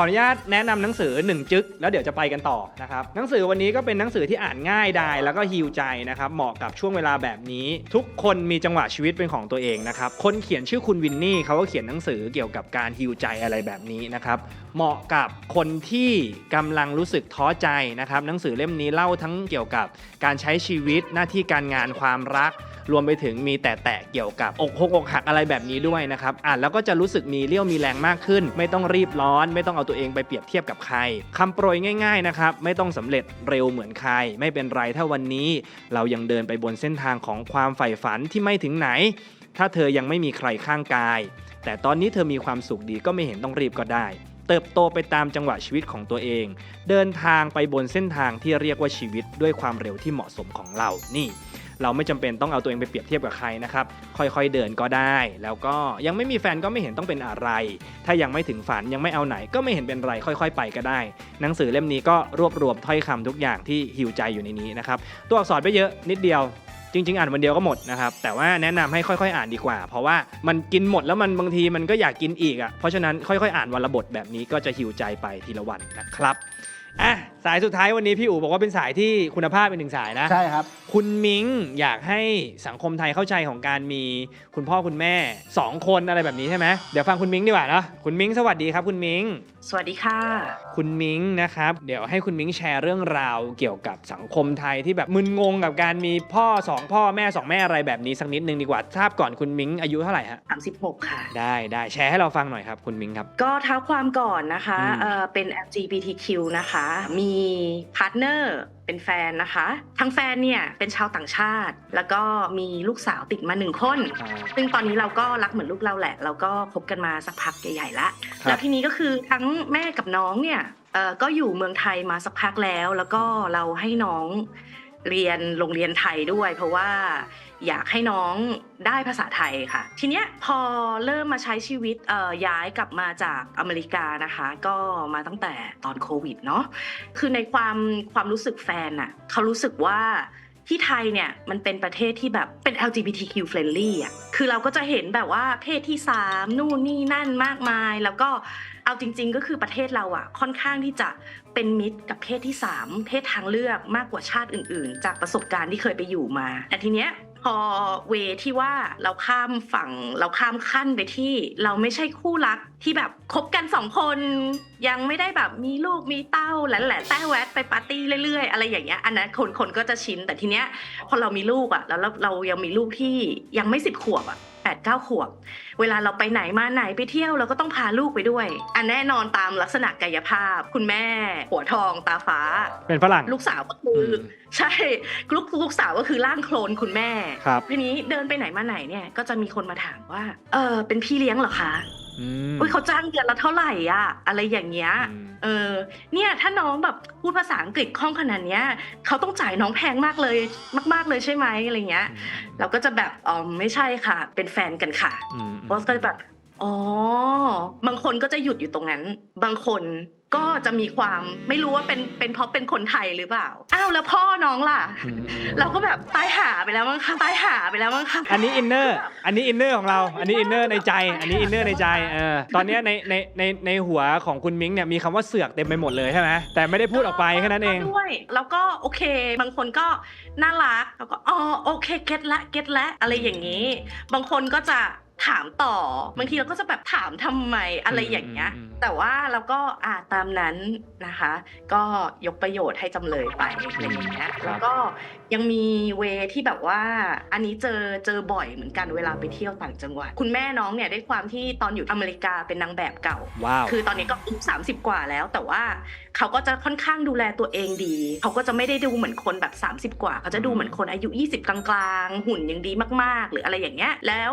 ขออนุญาตแนะนำหนังสือหนึ่งจึ๊กแล้วเดี๋ยวจะไปกันต่อนะครับหนังสือวันนี้ก็เป็นหนังสือที่อ่านง่ายดายแล้วก็ฮิวใจนะครับเหมาะกับช่วงเวลาแบบนี้ ทุกคนมีจังหวะชีวิตเป็นของตัวเองนะครับคนเขียนชื่อคุณวินนี่เขาก็เขียนหนังสือเกี่ยวกับการฮิวใจอะไรแบบนี้นะครับเหมาะกับคนที่กำลังรู้สึกท้อใจนะครับหนังสือเล่มนี้เล่าทั้งเกี่ยวกับการใช้ชีวิตหน้าที่การงานความรัก รวมไปถึงมีแต่แตะเกี่ยวกับอกหกอกหักอะไรแบบนี้ด้วยนะครับอ่านแล้วก็จะรู้สึกมีเรี่ยวมีแรงมากขึ้น ไม่ต้องรีบร้อน ไม่ต้องเอาตัวเองไปเปรียบเทียบกับใครคำโปรยง่ายๆนะครับไม่ต้องสำเร็จเร็วเหมือนใคร ไม่เป็นไรถ้าวันนี้ เรายังเดินไปบนเส้นทางของความใฝ่ฝันที่ไม่ถึงไหน ถ้าเธอยังไม่มีใครข้างกาย แต่ตอนนี้เธอมีความสุขดีก็ไม่เห็นต้องรีบก็ได้เติบโตไปตามจังหวะชีวิตของตัวเอง เดินทางไปบนเส้นทางที่เรียกว่าชีวิตด้วยความเร็วที่เหมาะสมของเรา นี่ เราไม่จำเป็นต้องเอาตัวเองไปเปรียบเทียบกับใครนะครับ ค่อยๆเดินก็ได้ แล้วก็ยังไม่มีแฟนก็ไม่เห็นต้องเป็นอะไร ถ้ายังไม่ถึงฝันยังไม่เอาไหนก็ไม่เห็นเป็นไรค่อย ๆ ไปก็ได้ หนังสือเล่มนี้ก็รวบรวมถ้อยคำทุกอย่างที่หิวใจอยู่ในนี้นะครับตัวอักษรไม่เยอะนิดเดียวจริงๆ อ่านวันเดียวก็หมดนะครับ แต่ว่าแนะนำให้ค่อยๆ อ่านดีกว่า เพราะว่ามันกินหมดแล้วมันบางทีมันก็อยากกินอีกอะเพราะฉะนั้นค่อยๆ อ่านวันละบทแบบนี้ก็จะหิวใจไปทีละวันนะครับอะสายสุดท้ายวันนี้พี่อู๋บอกว่าเป็นสายที่คุณภาพเป็นหนึ่งสายนะ ใช่ครับ คุณมิงอยากให้สังคมไทยเข้าใจของการมีคุณพ่อคุณแม่ 2 คนอะไรแบบนี้ใช่ไหมเดี๋ยวฟังคุณมิงดีกว่าเนอะคุณมิงสวัสดีครับ คุณมิงสวัสดีค่ะ คุณมิงนะครับ เดี๋ยวให้คุณมิงแชร์เรื่องราวเกี่ยวกับสังคมไทยที่แบบมึนงงกับการมีพ่อสองพ่อแม่สองแม่อะไรแบบนี้สักนิดนึงดีกว่าทราบก่อนคุณมิงอายุเท่าไหร่ฮะ36 ค่ะ ได้ได้แชร์ให้เราฟังหน่อยครับคุณมิงครับ ก็เท้าความก่อนนะคะอืม เอ่อเป็น LGBTQ นะคะ มีพาร์ทเนอร์เป็นแฟนนะคะ ทั้งแฟนเนี่ยเป็นชาวต่างชาติ แล้วก็มีลูกสาวติดมาหนึ่งคนอ่าซึ่งตอนนี้เราก็รักเหมือนลูกเราแหละ เราก็คบกันมาสักพักใหญ่ๆละครับแล้วทีนี้ก็คือทั้งแม่กับน้องเนี่ยเอ่อก็อยู่เมืองไทยมาสักพักแล้ว แล้วก็เราให้น้องเรียนโรงเรียนไทยด้วย เพราะว่า อยากให้น้องได้ภาษาไทยค่ะ ทีเนี้ยพอเริ่มมาใช้ชีวิตย้ายกลับมาจากอเมริกานะคะ ก็มาตั้งแต่ตอนโควิดเนาะคือในความความรู้สึกแฟนอะเขารู้สึกว่าที่ไทยเนี่ยมันเป็นประเทศที่แบบเป็น LGBTQ friendly อะ คือเราก็จะเห็นแบบว่าเพศที่ 3 นู่นนี่นั่นมากมาย แล้วก็เอาจริง ๆ ก็คือประเทศเราอะค่อนข้างที่จะเป็นมิตรกับเพศที่ 3 เพศทางเลือกมากกว่าชาติอื่น ๆ จากประสบการณ์ที่เคยไปอยู่มา แต่ทีเนี้ย พอเวที่ว่าเราข้ามฝั่งเราข้ามขั้นไปที่เราไม่ใช่คู่รักที่แบบคบกันสองคนยังไม่ได้แบบมีลูกมีเต้าแหละแหละแต้แวดไปปาร์ตี้เรื่อยๆ อะไรอย่างเงี้ยอันนั้นคนคนก็จะชินแต่ทีเนี้ยพอเรามีลูกอะ่ะแล้วเราเรายังมีลูกที่ยังไม่สิบขวบอะ่ะแปดเก้าขวบ เวลาเราไปไหนมาไหนไปเที่ยวเราก็ต้องพาลูกไปด้วย อันแน่นอนตามลักษณะกายภาพ คุณแม่ หัวทองตาฟ้า เป็นฝรั่ง ลูกสาวก็คืออมใช่ลูกลูกสาวก็คือร่างโคลนคุณแม่ ครับ ทีนี้เดินไปไหนมาไหนเนี่ยก็จะมีคนมาถามว่า เออเป็นพี่เลี้ยงเหรอคะ อืมอุ้ยเขาจ้างเดือนละเท่าไหร่อะ อะไรอย่างเงี้ยอืมเออ เนี่ยถ้าน้องแบบพูดภาษาอังกฤษคล่องขนาดเนี้ยเขาต้องจ่ายน้องแพงมากเลย มาก ๆเลยใช่ไหมอะไรเงี้ย เราก็จะแบบอ๋อไม่ใช่ค่ะ เป็นแฟนกันค่ะอืมโพสก็จะแบบ อ๋อ บางคนก็จะหยุดอยู่ตรงนั้น บางคนก็จะมีความไม่รู้ว่าเป็นเป็นเพราะเป็นคนไทยหรือเปล่า อ้าวแล้วพ่อน้องล่ะอืมเราก็แบบตายหาไปแล้วมั้งคะตายหาไปแล้วมั้งคะ อันนี้อินเนอร์ อันนี้อินเนอร์ของเรา อันนี้อินเนอร์ในใจ อันนี้อินเนอร์ในใจ เออ ตอนเนี้ยในในในในหัวของคุณมิ้งเนี่ยมีคำว่าเสือกเต็มไปหมดเลยใช่ไหมแต่ไม่ได้พูดออกไปแค่นั้นเอง ด้วยแล้วก็โอเค บางคนก็น่ารักแล้วก็อ๋อโอเคเก็ตละเก็ตละอะไรอย่างนี้ บางคนก็จะ ถามต่อบางทีเราก็จะแบบถามทำไมอะไรอย่างเงี้ยอืมอืมแต่ว่าเราก็อ่าตามนั้นนะคะ ก็ยกประโยชน์ให้จำเลยไปอะไรอย่างเงี้ยแล้วก็ยังมีเวที่แบบว่า อันนี้เจอเจอบ่อยเหมือนกันเวลาไปเที่ยวต่างจังหวัด คุณแม่น้องเนี่ยด้วยความที่ตอนอยู่อเมริกาเป็นนางแบบเก่าว้าวคือตอนนี้ก็อายุ30กว่าแล้วแต่ว่า เขาก็จะค่อนข้างดูแลตัวเองดี เขาก็จะไม่ได้ดูเหมือนคนแบบ 30 กว่า เขาจะดูเหมือนคนอายุ 20 กลางๆ หุ่นยังดีมากๆ หรืออะไรอย่างเงี้ย แล้ว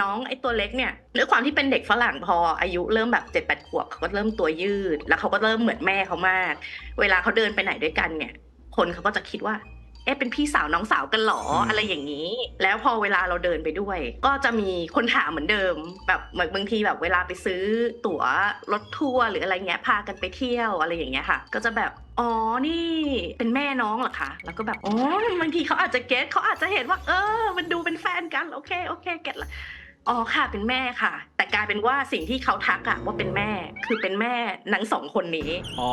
น้องไอ้ตัวเล็กเนี่ยด้วยความที่เป็นเด็กฝรั่งพออายุเริ่มแบบ7 8ขวบเขาก็เริ่มตัวยืด แล้วเขาก็เริ่มเหมือนแม่เขามาก เวลาเขาเดินไปไหนด้วยกันเนี่ย คนเขาก็จะคิดว่า เอ๊ะเป็นพี่สาวน้องสาวกันเหรออืมอะไรอย่างนี้ แล้วพอเวลาเราเดินไปด้วย ก็จะมีคนถามเหมือนเดิม แบบเหมือนบางทีแบบเวลาไปซื้อตั๋วรถทัวร์หรืออะไรเงี้ยพากันไปเที่ยวอะไรอย่างเงี้ยค่ะ ก็จะแบบอ๋อ นี่เป็นแม่น้องเหรอคะ แล้วก็แบบ อ๋อ บางทีเขาอาจจะเก็ตเขาอาจจะเห็นว่า เออ มันดูเป็นแฟนกัน โอเค โอเค เก็ตละ อ๋อ ค่ะ เป็นแม่ค่ะแต่ กลายเป็นว่าสิ่งที่เขาทักอะว่าเป็นแม่คือเป็นแม่ทั้งสองคนนี้ อ๋อ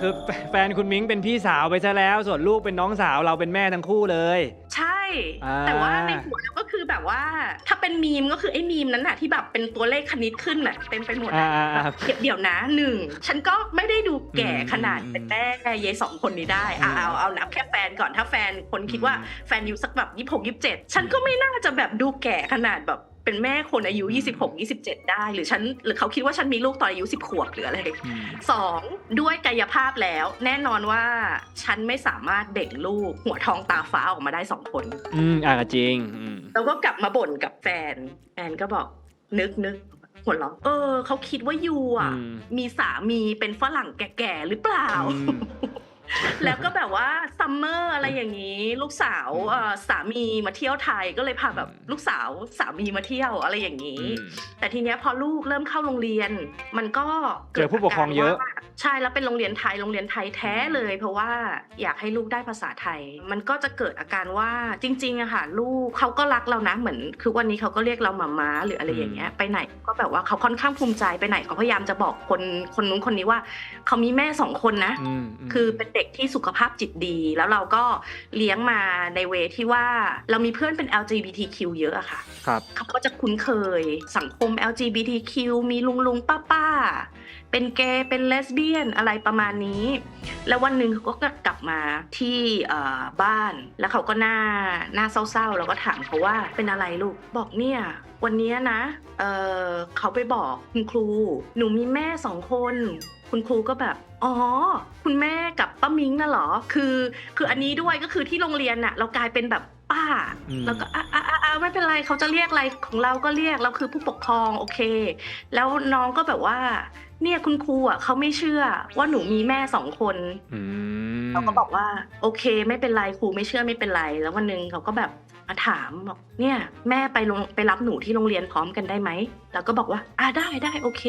คือแฟแฟนคุณมิ้งเป็นพี่สาวไปซะแล้ว ส่วนลูกเป็นน้องสาวเราเป็นแม่ทั้งคู่เลย ใช่อ่าแต่ว่าในหัวเราก็คือแบบว่า ถ้าเป็นมีมก็คือไอ้มีมนั้นน่ะที่แบบเป็นตัวเลขคณิตขึ้นน่ะเต็มไปหมดอ่าอะอ่าอ่าแบบเดี๋ยวนะหนึ่งฉันก็ไม่ได้ดูแก่อืมขนาดอืมเป็นแม่เยายสองคนนี้ได้อะอืมเอาเอานับแค่แฟนก่อนถ้าแฟนคนคิดว่าอืมแฟนอายุสักแบบยี่หกยี่เจ็ดฉันก็ไม่น่าจะแบบดูแก่ขนาดแบบ เป็นแม่คนอายุอืม26 27 ได้ หรือฉันหรือเขาคิดว่าฉันมีลูกตอนอายุ 10 ขวบหรืออะไรอืมสองด้วยกายภาพแล้ว แน่นอนว่าฉันไม่สามารถเบ่งลูกหัวทองตาฟ้าออกมาได้สองคน อืมอ่าจริงอืมแล้วก็กลับมาบ่นกับแฟนแฟนก็บอกนึกนึกหัวเราะเออ เขาคิดว่ายูอะอืมมีสามีเป็นฝรั่งแก่ๆหรือเปล่าอืม แล้วก็แบบว่าซัมเมอร์อะไรอย่างนี้ ลูกสาวเอ่อสามีมาเที่ยวไทยก็เลยพาแบบลูกสาวสามีมาเที่ยวอะไรอย่างนี้อืมแต่ทีเนี้ยพอลูกเริ่มเข้าโรงเรียน มันก็เจอผู้ปกครองเยอะกิดาการว่าใช่แล้วเป็นโรงเรียนไทยโรงเรียนไทยแท้เลย เพราะว่าอยากให้ลูกได้ภาษาไทย มันก็จะเกิดอาการว่าจริงๆอะค่ะลูกเขาก็รักเรานะเหมือน คือวันนี้เขาก็เรียกเราหมาม้าหรืออะไรอย่างเงี้ยไปไหนก็แบบว่าเขาค่อนข้างภูมิใจไปไหนเขาพยายามจะบอกคนคนนู้นคนนี้ว่าเขามีแม่สองคนนะอืมมคือเป็นเด็กที่สุขภาพจิตดี แล้วเราก็เลี้ยงมาในเวที่ว่าเรามีเพื่อนเป็น LGBTQ เยอะอะค่ะครับเขาก็จะคุ้นเคยสังคม LGBTQ มีลุงลุงป้าป้าๆเป็นเกย์เป็นเลสเบี้ยนอะไรประมาณนี้ แล้ววันหนึ่งเขาก็กลับมาที่เอ่อบ้าน แล้วเขาก็หน้าหน้าเศร้าๆ แล้วก็ถามเขาว่าเป็นอะไรลูก บอกเนี่ยวันเนี้ยนะเออเขาไปบอกคุณครู หนูมีแม่สองคน คุณครูก็แบบ อ๋อ คุณแม่กับป้ามิงน่ะเหรอ คือ คืออันนี้ด้วยก็คือที่โรงเรียนน่ะ เรากลายเป็นแบบป้าอืมแล้วก็อะอะอะอะไม่เป็นไรเขาจะเรียกอะไรของเราก็เรียกเราคือผู้ปกครองโอเค แล้วน้องก็แบบว่า เนี่ยคุณครูอะเขาไม่เชื่อว่าหนูมีแม่สองคนอืมเราก็บอกว่า โอเค ไม่เป็นไรครูไม่เชื่อไม่เป็นไร แล้ววันหนึ่งเขาก็แบบมาถามบอกเนี่ย แม่ไปลงไปรับหนูที่โรงเรียนพร้อมกันได้ไหมเราก็บอกว่า อ่าได้ได้โอเค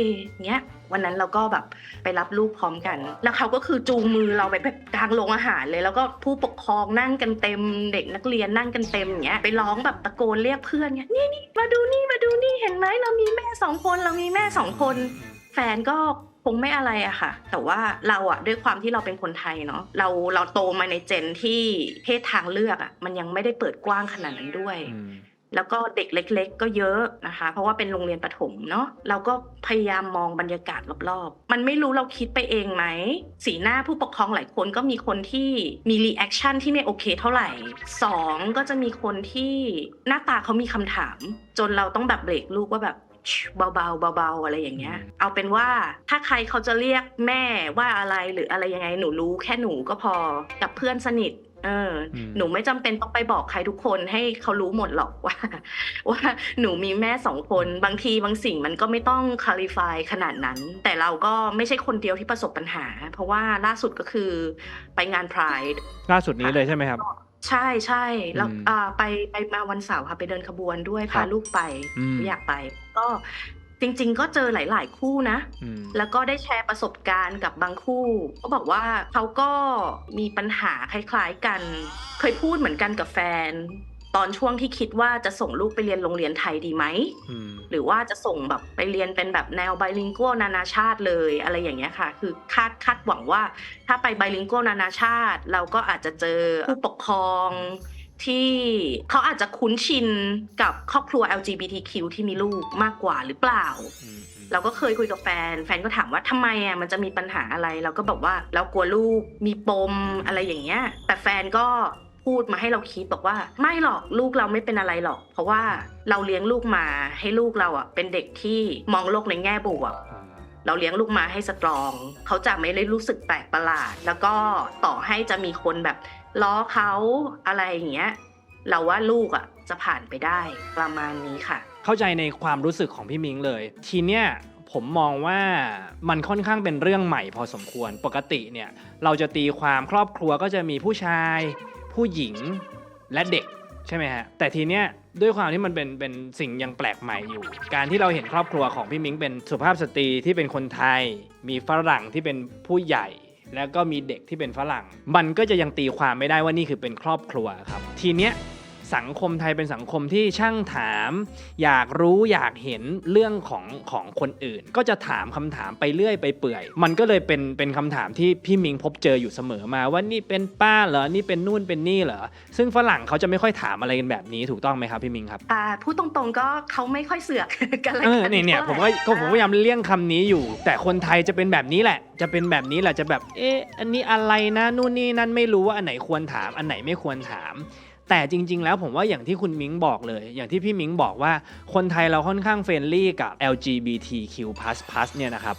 เงี้ยวันนั้นเราก็แบบไปรับลูกพร้อมกัน แล้วเขาก็คือจูงมือเราไปแบบกลางโรงอาหารเลย แล้วก็ผู้ปกครองนั่งกันเต็ม เด็กนักเรียนนั่งกันเต็มอย่างเงี้ยไปร้องแบบตะโกนเรียกเพื่อนเงี้ยนี่นี่มาดูนี่มาดูนี่เห็นไหมเรามีแม่สองคนเรามีแม่สองคน แฟนก็คงไม่อะไรอะค่ะ แต่ว่าเราอะด้วยความที่เราเป็นคนไทยเนาะเราเราโตมาในเจนที่เพศทางเลือกอะมันยังไม่ได้เปิดกว้างขนาดนั้นด้วยอืมแล้วก็เด็กเล็ก ๆ ก็เยอะนะคะ เพราะว่าเป็นโรงเรียนประถมเนาะเราก็พยายามมองบรรยากาศรอบๆ มันไม่รู้เราคิดไปเองไหม สีหน้าผู้ปกครองหลายคนก็มีคนที่มีรีแอคชั่นที่ไม่โอเคเท่าไหร่สองก็จะมีคนที่หน้าตาเขามีคำถาม จนเราต้องแบบเบรกลูกว่าแบบชิ เบาๆเบาๆอะไรอย่างเงี้ยอืมเอาเป็นว่าถ้าใครเขาจะเรียกแม่ว่าอะไรหรืออะไรยังไงหนูรู้แค่หนูก็พอกับเพื่อนสนิทเอออมหนูไม่จำเป็นต้องไปบอกใครทุกคนให้เขารู้หมดหรอกว่า ว่าหนูมีแม่สองคนบางทีบางสิ่งมันก็ไม่ต้องคาลิฟายขนาดนั้น แต่เราก็ไม่ใช่คนเดียวที่ประสบปัญหา เพราะว่าล่าสุดก็คือไปงานพรายล่าสุดนี้เลยใช่ไหมครับ ใช่ใช่แล้วอืมอ่าไปไปมาวันเสาร์ค่ะไปเดินขบวนด้วยครัพาบลูกไปอืมอยากไป ก็จริง ๆ ก็เจอหลาย ๆ คู่นะอืมแล้วก็ได้แชร์ประสบการณ์กับบางคู่ ก็บอกว่าเขาก็มีปัญหาคล้าย ๆ กัน เคยพูดเหมือนกันกับแฟน ตอนช่วงที่คิดว่าจะส่งลูกไปเรียนโรงเรียนไทยดีไหมอืมหรือว่าจะส่งแบบไปเรียนเป็นแบบแนวไบลิงกัวนานาชาติเลยอะไรอย่างเงี้ยค่ะ คือคาดคาดหวังว่า ถ้าไปไบลิงกัวนานาชาติ เราก็อาจจะเจอผู้ปกครอง ที่เขาอาจจะคุ้นชินกับครอบครัว LGBTQ ที่มีลูกมากกว่าหรือเปล่าอืมอืมเราก็เคยคุยกับแฟน แฟนก็ถามว่าทำไมอะมันจะมีปัญหาอะไร เราก็บอกว่าเรากลัวลูกมีปมอะไรอย่างเงี้ย แต่แฟนก็พูดมาให้เราคิดบอกว่า ไม่หรอกลูกเราไม่เป็นอะไรหรอก เพราะว่าเราเลี้ยงลูกมาให้ลูกเราอะเป็นเด็กที่มองโลกในแง่บวกอืม เราเลี้ยงลูกมาให้สตรอง เขาจะไม่ได้รู้สึกแปลกประหลาด แล้วก็ต่อให้จะมีคนแบบล้อเขาอะไรอย่างเงี้ย เราว่าลูกอะจะผ่านไปได้ประมาณนี้ค่ะ เข้าใจในความรู้สึกของพี่มิงเลย ทีเนี้ยผมมองว่ามันค่อนข้างเป็นเรื่องใหม่พอสมควรปกติเนี่ย เราจะตีความครอบครัวก็จะมีผู้ชาย ผู้หญิงและเด็กใช่ไหมฮะแต่ทีเนี้ย ด้วยความที่มันเป็นเป็นสิ่งยังแปลกใหม่อยู่ การที่เราเห็นครอบครัวของพี่มิ้งเป็นสุภาพสตรีที่เป็นคนไทย มีฝรั่งที่เป็นผู้ใหญ่ แล้วก็มีเด็กที่เป็นฝรั่ง มันก็จะยังตีความไม่ได้ว่านี่คือเป็นครอบครัวครับ ทีเนี้ย สังคมไทยเป็นสังคมที่ช่างถาม อยากรู้อยากเห็นเรื่องของของคนอื่น ก็จะถามคำถามไปเรื่อยไปเปื่อย มันก็เลยเป็นเป็นคำถามที่พี่มิงพบเจออยู่เสมอมาว่านี่เป็นป้าเหรอนี่เป็นนู่นเป็นนี่เหรอซึ่งฝรั่งเขาจะไม่ค่อยถามอะไรกันแบบนี้ถูกต้องไหมครับพี่มิงครับอ่าพูดตรงๆก็เขาไม่ค่อยเสือกกันเลยเออเนี่ยเนี่ยผมก็ก็ผมพยายามเลี่ยงคำนี้อยู่ แต่คนไทยจะเป็นแบบนี้แหละ จะเป็นแบบนี้แหละจะแบบเอ๊ะอันนี้อะไรนะนู่นนี่นั่นไม่รู้ว่าอันไหนควรถามอันไหนไม่ควรถาม แต่จริง ๆ แล้วผมว่าอย่างที่คุณมิ้งบอกเลย อย่างที่พี่มิ้งบอกว่าคนไทยเราค่อนข้างเฟรนลี่กับ LGBTQ+ เนี่ยนะครับ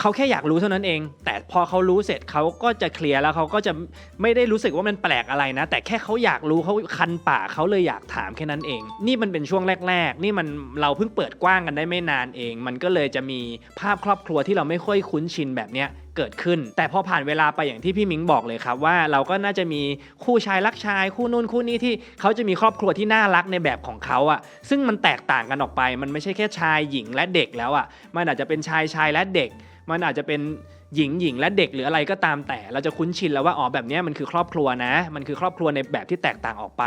เขาแค่อยากรู้เท่านั้นเอง แต่พอเขารู้เสร็จเขาก็จะเคลียร์แล้วเขาก็จะไม่ได้รู้สึกว่ามันแปลกอะไรนะ แต่แค่เขาอยากรู้เขาคันปากเขาเลยอยากถามแค่นั้นเอง นี่มันเป็นช่วงแรก ๆ นี่มันเราเพิ่งเปิดกว้างกันได้ไม่นานเอง มันก็เลยจะมีภาพครอบครัวที่เราไม่ค่อยคุ้นชินแบบเนี้ย เกิดขึ้น แต่พอผ่านเวลาไปอย่างที่พี่มิงบอกเลยครับว่าเราก็น่าจะมีคู่ชายรักชาย คู่นู่นคู่นี้ที่เขาจะมีครอบครัวที่น่ารักในแบบของเขาอะซึ่งมันแตกต่างกันออกไป มันไม่ใช่แค่ชายหญิงและเด็กแล้วอะมันอาจจะเป็นชายชายและเด็ก มันอาจจะเป็น หญิงหญิงและเด็กหรืออะไรก็ตามแต่ เราจะคุ้นชินแล้วว่าอ๋อแบบนี้มันคือครอบครัวนะ มันคือครอบครัวในแบบที่แตกต่างออกไป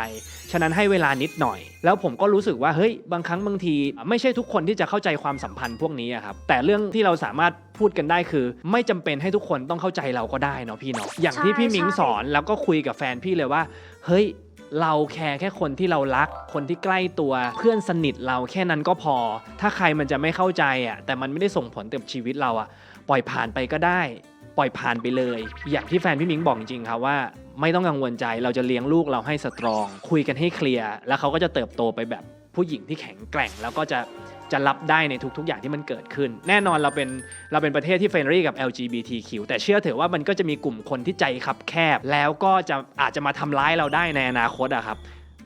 ฉะนั้นให้เวลานิดหน่อย แล้วผมก็รู้สึกว่าเฮ้ยบางครั้งบางที ไม่ใช่ทุกคนที่จะเข้าใจความสัมพันธ์พวกนี้ครับแต่เรื่องที่เราสามารถพูดกันได้คือ ไม่จำเป็นให้ทุกคนต้องเข้าใจเราก็ได้เนาะพี่เนาะอย่างที่พี่มิงสอนแล้วก็คุยกับแฟนพี่เลยว่า เฮ้ยเราแคร์แค่คนที่เรารัก คนที่ใกล้ตัวเพื่อนสนิทเราแค่นั้นก็พอ ถ้าใครมันจะไม่เข้าใจอะแต่มันไม่ได้ส่งผลกับชีวิตเราอะ ปล่อยผ่านไปก็ได้ ปล่อยผ่านไปเลย อย่างที่แฟนพี่มิงบอกจริงๆครับว่า ไม่ต้องกังวลใจเราจะเลี้ยงลูกเราให้สตรอง คุยกันให้เคลียร์แล้วเขาก็จะเติบโตไปแบบผู้หญิงที่แข็งแกร่ง แล้วก็จะจะรับได้ในทุกๆ อย่างที่มันเกิดขึ้น แน่นอนเราเป็นเราเป็นประเทศที่เฟรนรี่กับ LGBTQ แต่เชื่อเถอะว่ามันก็จะมีกลุ่มคนที่ใจคับแคบ แล้วก็จะอาจจะมาทำร้ายเราได้ในอนาคตอะครับ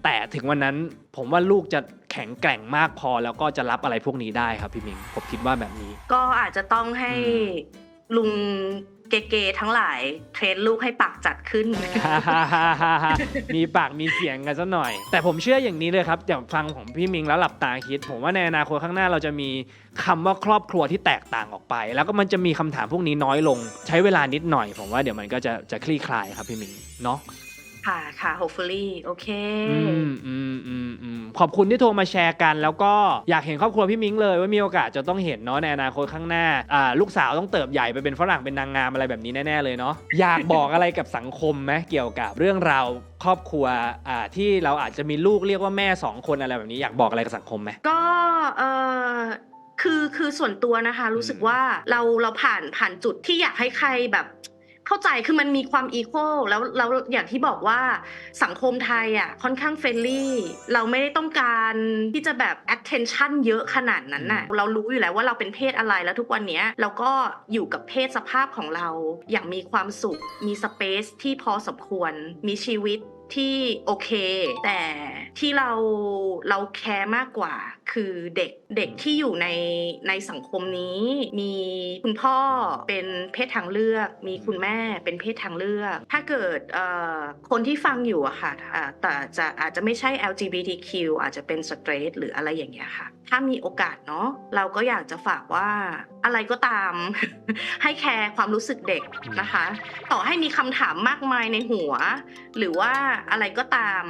แต่ถึงวันนั้นผมว่าลูกจะ แข็งแกร่งมากพอแล้วก็จะรับอะไรพวกนี้ได้ครับพี่มิงผมคิดว่าแบบนี้ ก็อาจจะต้องให้อืมลุงเกๆทั้งหลายเทรนลูกให้ปากจัดขึ้น มีปากมีเสียงกันซะหน่อย แต่ผมเชื่ออย่างนี้เลยครับอย่างฟังของพี่มิงแล้วหลับตาคิด ผมว่าในอนาคตข้างหน้าเราจะมีคำว่าครอบครัวที่แตกต่างออกไป แล้วก็มันจะมีคำถามพวกนี้น้อยลง ใช้เวลานิดหน่อย ผมว่าเดี๋ยวมันก็จะจะคลี่คลายครับพี่มิงเนาะ ค่ะค่ะ hopefully โอเค อืมอืมอืมอืมขอบคุณที่โทรมาแชร์กัน แล้วก็อยากเห็นครอบครัวพี่มิ้งเลย ว่ามีโอกาสจะต้องเห็นเนาะในอนาคตข้างหน้าอ่าลูกสาวต้องเติบใหญ่ไปเป็นฝรั่งเป็นนางงามอะไรแบบนี้แน่ๆเลยเนาะอยากบอกอะไรกับสังคมไหมเกี่ยวกับเรื่องราวครอบครัวอ่าที่เราอาจจะมีลูกเรียกว่าแม่สองคนอะไรแบบนี้อยากบอกอะไรกับสังคมไหมก็เออคือคือส่วนตัวนะคะ รู้สึกอืมว่าเราเราผ่านผ่านจุดที่อยากให้ใครแบบ เข้าใจคือมันมีความอีโคแล้วแล้วอย่างที่บอกว่าสังคมไทยอะค่อนข้างเฟรนลี่เราไม่ได้ต้องการที่จะแบบ attention เยอะขนาดนั้นน่ะเรารู้อยู่แล้วว่าเราเป็นเพศอะไรแล้วทุกวันเนี้ยเราก็อยู่กับเพศสภาพของเรา อย่างมีความสุขมีสเปซที่พอสมควรมีชีวิต ที่โอเค แต่ที่เราเราแคร์มากกว่า คือเด็กเด็กที่อยู่ในในสังคมนี้ มีคุณพ่อเป็นเพศทางเลือก มีคุณแม่เป็นเพศทางเลือก ถ้าเกิดเอ่อคนที่ฟังอยู่อะค่ะแต่จะอาจจะไม่ใช่ LGBTQ อาจจะเป็นสเตรทหรืออะไรอย่างเงี้ยค่ะ ถ้ามีโอกาสเนาะเราก็อยากจะฝากว่า อะไรก็ตาม ให้แคร์ความรู้สึกเด็กนะคะ ต่อให้มีคำถามมากมายในหัว หรือว่าอะไรก็ตาม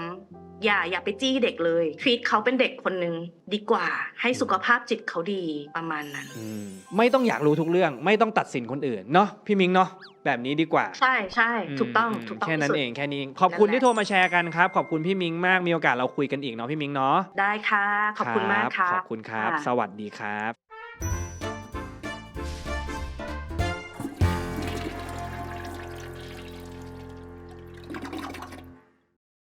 อย่าอย่าไปจี้เด็กเลยท e ี t เขาเป็นเด็กคนหนึ่งดีกว่า ให้สุขภาพจิตเขาดีประมาณนั้นอืมไม่ต้องอยากรู้ทุกเรื่อง ไม่ต้องตัดสินคนอื่นเนาะพี่มิงเนาะแบบนี้ดีกว่า ใช่ใช่ถูกต้องมถูกต้องแค่นั้นที่สุดเองแค่นี้เองขอบคุณนั่นแหละที่โทรมาแชร์กันครับ ขอบคุณพี่มิงมากมีโอกาสเราคุยกันอีกเนาะพี่มิงเนาะได้ค่ะ ขอบคุณมากรัค่ะขอบคุณครับะสวัสดีครับ